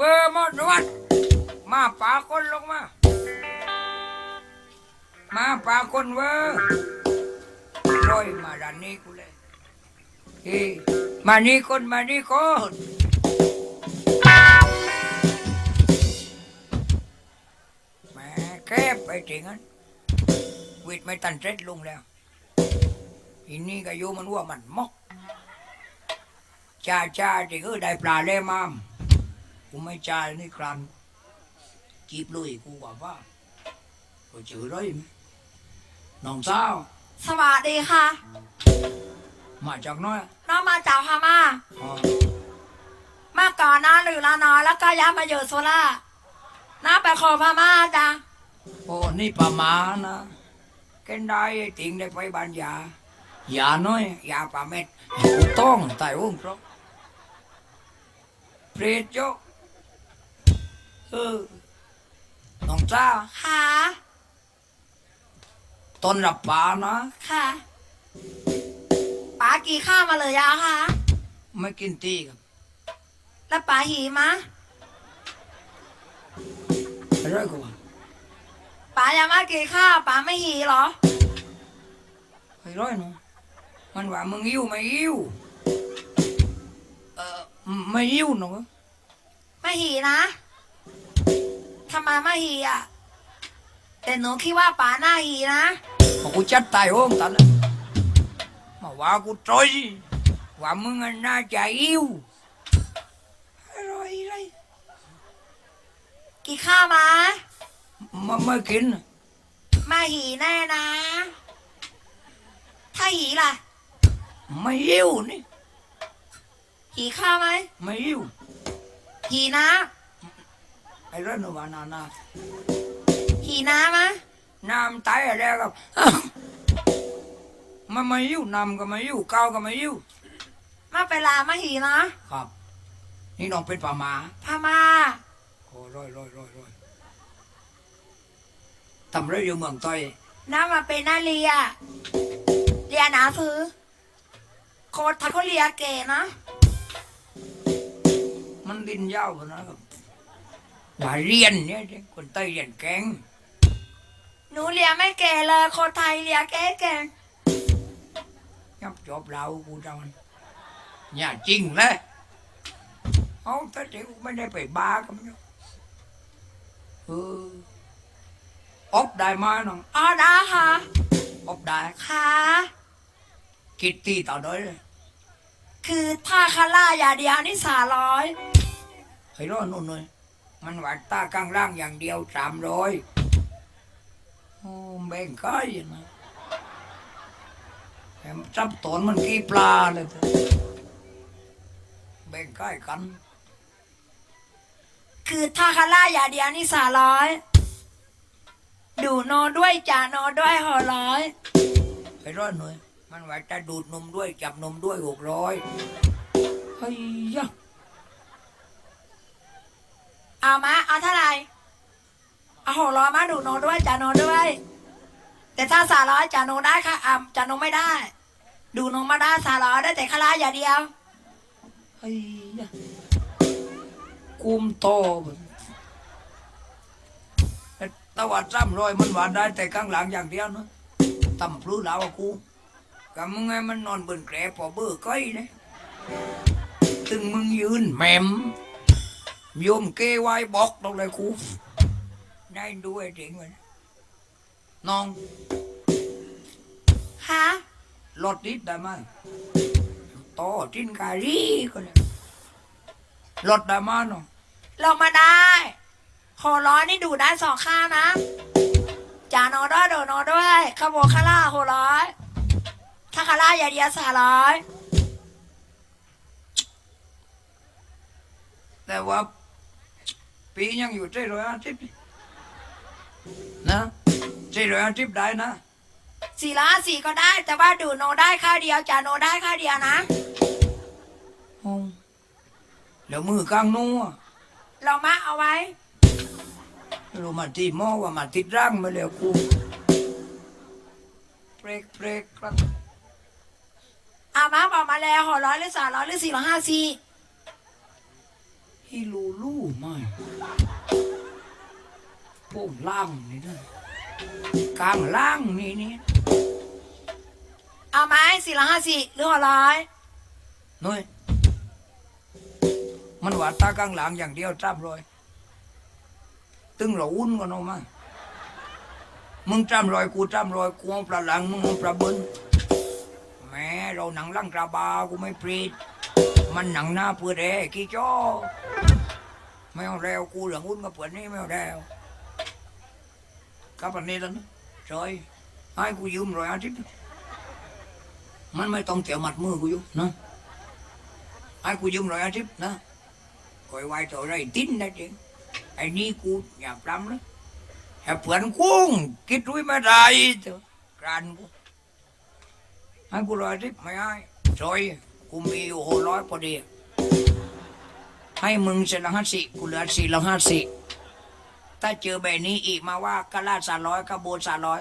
เว้ยหมดนวดมาป่าคนลงมา มาป่าคนเว้ยโอยมาด้านนี้กูเลยเฮ้มานี่คนมานี่คนแม่แคบไปถึงนั้นวิทย์ไม่ตันเสร็จลงแล้วอีนี่ก็อยู่มันว่ามันมกจ้าจ้าที่ก็ได้ปลาเล่มาม กูไม่จ่ายนี่ครันจีบเลยกูว่าว่าก็เจอเลยไหมน้องสาวสวัสดีค่ะ มาจากน้อยน้องมาจากพม่าอ๋อมาก่อนนะหรือละนอยแล้วก็ย้ายมาอยู่โซล่าร์น้าไปขอพม่าจ้ะโอ้นี่ประมาณนะเกันได้ไอ้ติงได้ไปบ้านยายาน้อยยาปลาเม็ดกูต้องตายวงเพราะเปรตโย เออน้องสาวค่ะต้นรับปลานะ ค่ะป๋ากี่ข้าวมาเลยยาคะไม่กินตีกับ แล้วป๋าหีมะอะไรกูว่าป๋ายังมากี่ข้าวป๋าไม่หีเหรอไอ้ร้อยเนาะมันว่ามึงยิ้วไม่ยิ้วเออไม่ยิ้วเนาะไม่หีนะ ทำไมไม่หีอะแต่หนูคิดว่าป๋าหน้าหีนะพอกูจัดตายโห้องตันเลยมาว่ากูตรอยว่ามึงอะน่าจะยิ้วอะไรอะไรกี่ข้าวมา มาไม่กินไม่หีแน่นะ ถ้าหีล่ะ ไม่ยิ้วนี่หีข้าวไหมไม่ยิ้วหีนะ ไอ้เรื่องว่านานาหีน้ำมะน้ำตายอะไรกับอ้าวมันไม่ยิ้วน้ำก็ไม่ยิ้วข้าวก็ไม่ยิ้วมาเวลามาหีนะครับ นี่น้องเป็นป่าหมาพม่าโอ้ร้อยร้อยร้อยร้อยทำไรอยู่เมืองต้อยน้ำมาเป็นนาเรียเรียนหนาซื้อโคตรทักเขาเรียเก๋นะ มันดินยาวกว่านะครับ ว่าเรียนเนี่ยสิคนใต้เรียนแกงหนูเรียนไม่เก๋เลยโคตรไทยเรียเก๋เก่ยับจอบเรากูจังมันอย่าจริงเลยเอาแต่เด็กไม่ได้ไปบาร์กันเนาะเอออบได้มาน้องอ๋อได้ค่ะอบได้ค่ะคิดตีต่อด้อยเลยคือถ้าคาร่าอย่าเดียวนี่สาร้อยไอ้ร้อนนู่นเลย มันหวานตาข้างล่างอย่างเดียวสามร้อยโอ้แบ่งก้อยนะแถมจับตอนมันกี่ปลาเลยเถอะแบ่งก้อยกัน คือถ้าคาร่าอย่าเดียวนี่สาร้อย ดูโนด้วยจ่าโนด้วยหอร้อยไอ้ร้อนหน่อยมันว่าจะดูดนมด้วยจับนมด้วยหกร้อยเฮ้ยยะ เอามาเอาเท่าไหร่เอาหกร้อยมาดูโนด้วยจ่าโนด้วย แต่ถ้าสาร้อยจ่าโนได้ค่ะอ่าจ่าโนไม่ได้ ดูโนมาได้สาร้อยได้แต่คาร่าอย่าเดียวเฮ้ยกุมโตตะวัดซ้ำรอยมันหวานได้แต่ข้างหลังอย่างเดียวเนะตำพลูแล้วกูกับมึงไงมันนอนบนแกรพอเบอร์ก้อยเลยตึงมึงยืนแหมม โยมเกไว้บอกตรงเลยกูได้ด้วยจริงเลยน้องฮะรถนิดได้ไหมต่อจินการีก็เลยรถได้ไหมาน้องลงมาได้หกร้อยนี่ดูได้สองข้างนะจ่าโนด้วยดูโนด้วยขบวนคาร่าหกร้อยถ้าคาร่าอย่าเดียวสามร้อยแต่ว่า ปียังอยู่เจ็ดร้อยห้าสิบนะเจ็ดร้อยห้าสิบได้นะสี่ร้อยสี่ก็ได้ แต่ว่าดูโนได้ข้าวเดียวจ่าโนได้ข้าวเดียวนะอ๋อแล้วมือกลางนัวลองมาเอาไว้รู้มาที่หม้อว่ามาติดร่างมาแล้วกูเบรกเบรกครับเอามาบอกมาแล้วหกร้อยหรือสามร้อยหรือสี่ร้อยห้าสี่ ฮิลูลู่ไม่โป้งล่างนี่นะกลางล่างนี่นี่เอาไหมสี่ร้อยห้าสิบหรือหกร้อยนุ้ยมันว่าตากลางหลังอย่างเดียวจ้ำรอยตึงเราอุ้นกันออกมา มึงจ้ำรอยกูจ้ำรอยกูเอาปลาหลังมึงเอาปลาบนแหม่เราหนังลังกระบากูไม่ปรีด มันหนังหน้าเปื่อแดกี่จ้อไม่เอาแล้วกูเหลืองอุ้นกับเปื่อนนี่ไม่เอาแล้วกับอันนี้แล้วนะจอยให้กูยืมรอยอาทิตย์มันไม่ต้องเตี่ยวมัดมือกูอยู่นะให้กูยืมรอยอาทิตย์นะคอยไว้ตัวไรติ้นนะจริงไอ้นี่กูอยากรำนะแต่เปื่อนกุ้งคิดด้วยไม่ได้เถอะกรานกูให้กูรอยอาทิตย์ไม่ให้จอย กูมีอยู่หกร้อยพอดี ให้มึงเสร็จละห้าสิกูเหลือสี่ละห้าสิถ้าเจอแบบนี้อีกมาว่ากะลาสามร้อยกะโบสามร้อย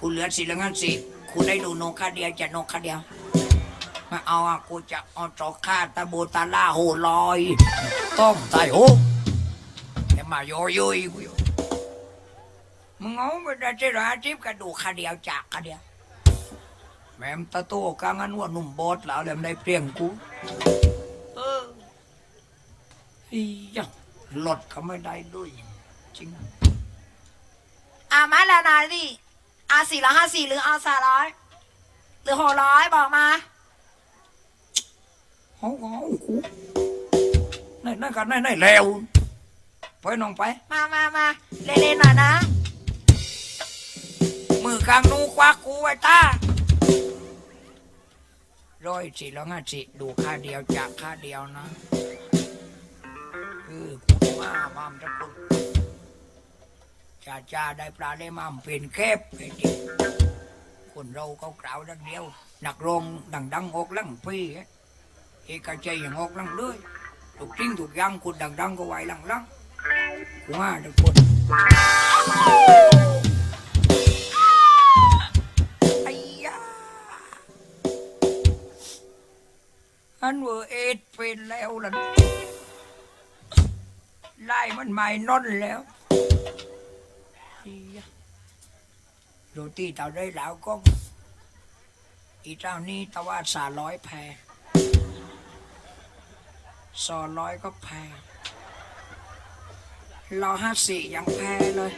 กูเหลือสี่ละห้าสิกูได้ดูนกค่าเดียวจะนกค่าเดียวม่เอาอะกูจะเอาจอกค่าตะโบตาล่าโหลอยต้องใส่โอ้แต่มาโยโย่อีกูอยู่มึงเอาไปได้เจ็ดร้อยห้าสิบกระดูกค่าเดียวจากค่าเดียว แม่มตาโตกลางอันว่าหนุ่มบอสแล้วเดี๋ยวมันได้เปรียงกู เอออีหยะหลดก็ไม่ได้ด้วย จริงเอาไหมแล้วนายดิเอาสี่ร้อยห้าสิบหรือเอาสามร้อยหรือหกร้อยบอกมาเอาเอากูนั่นนั่นกันนั่นนั่นแล้วไปน้องไป มามามาเล่นๆหน่อยนะ มือกลางนูควักกูไว้ตา ร้อยสี่ร้อยห้าสิดูค่าเดียวจากค่าเดียวนะเออกูมามามทุกคนจ้าจ้าได้ปลาได้มามเป็นแคบไอ้เด็กคนเราเขากล่าวดังเดียวหนักรงดังดังอกลังปีเอกใจอย่างอกลังเลยถูกจริงถูกยังคนดังดังก็ไหวลังลังกูมาทุกคน อันเวอร์เอ็ดเป็นแล้วล่ะไล่มันไม่นอนแล้วไอ้ยาโรตีเต่าได้แล้วก็ อีเจ้านี่ตะว่าสาร้อยแพรสอร้อยก็แพรรอห้าสี่ยังแพรเลย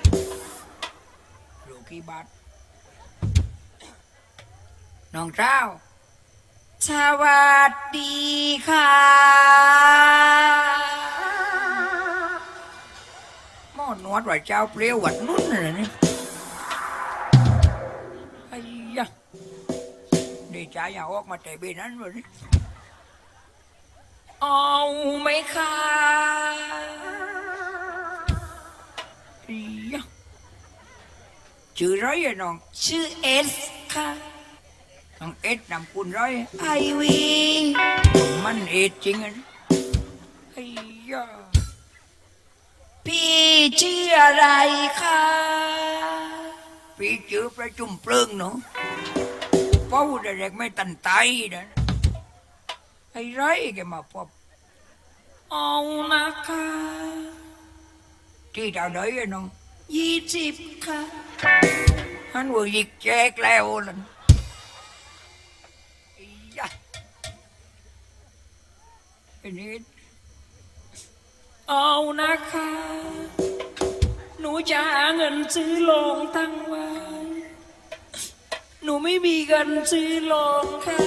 อยู่กี่บาทน้องเจ้า สวัสดีค่ะหม้อนวดว่าเจ้าเปรี้ยวหวัดนุ่นเลยนี่ไอ้ยะดีใจอย่าออกมาแต่บนนั้นเลยนี่เอาไหมคะไอ้ยะชื่อไรอะน้อง ชื่อเอสค่ะ น้องเอ็ดนำคุณไรไอวีมันเอ็ดจริงอะนี่ไอ้ยะพี่ชื่ออะไรคะพี่ชื่อประจุมเปลืองเนาะเป้าเด็กๆไม่ตันไตนะไอ้ไรแกมาพบเอานะคะที่เจ้าเดยอะน้องยี่สิบค่ะฮันว่ายิกแจกแล้วล่ะ ไอ้นี่เอานะคะ หนูจะหาเงินซื้อโรงตั้งไว้ หนูไม่มีเงินซื้อโรงค่ะ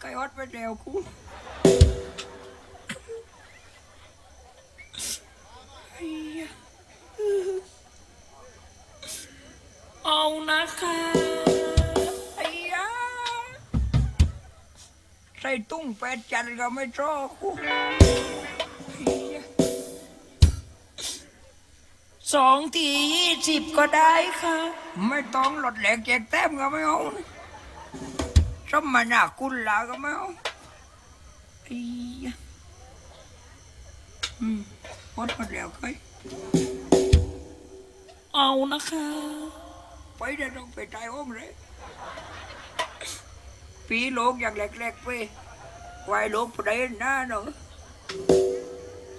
ไก่อดไปแล้วกูไอ้ยะเอานะคะ ใส่ตุ้งแปดจันทร์ก็ไม่ชอบกูไอ้ยะสองทียี่สิบก็ได้ค่ะ ไม่ต้องหลดแหลกแจกแต้มก็ไม่เอานะสมมาหน้ากุลลาก็ไม่เอาไอ้ยะอืมหมดหมดแล้วเคยเอานะคะ ไปเดี๋ยวต้องไปตายห้องเลย ปีโลกอย่างแรกๆไปไวายโลกประเด็นหน้าเนาะ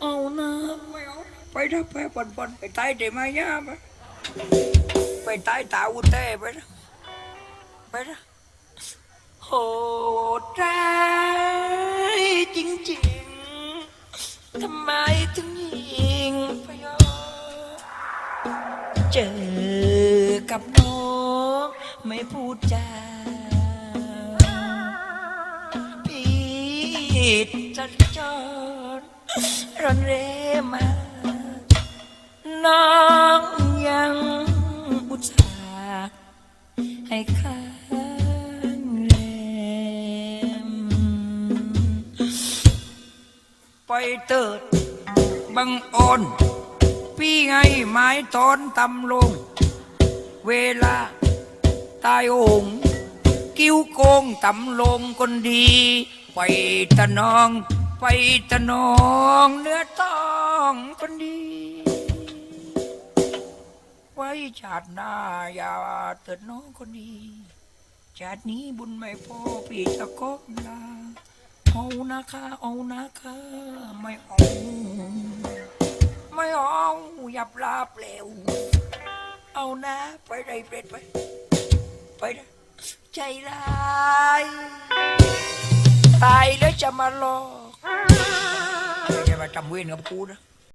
เอานะไม่เอาไปทับไปปนปนไปใต้เดมาย่าไปไปใต้ตาอุเต้ไปนะไปนะโหดร้ายจริงๆทำไมถึงยิงพยอเจอกับน้องไม่พูดจา ดจัดจรรอนเรมา น้องยังอุตส่าห์ให้ข้างแรมไปเติดบังอ่อนพี่ไงไม้ตอนตำลง เวลาตายองกิ้วโกงตำลงคนดี ไปตะนอง ไปตะนองเนื้อต้องคนดี ไว้ชาติหน้าอย่าเติดน้องคนดีชาตินี้บุญไม่พอพี่จะก้มลาเอานะคะเอานะคะไม่เอาไม่เอาอย่าปลาเปลวเอานะไปไรเปรตไป ไปนะใจร้าย ตายแล้วจะมาหลอกจะมาจำเวรกับกูนะ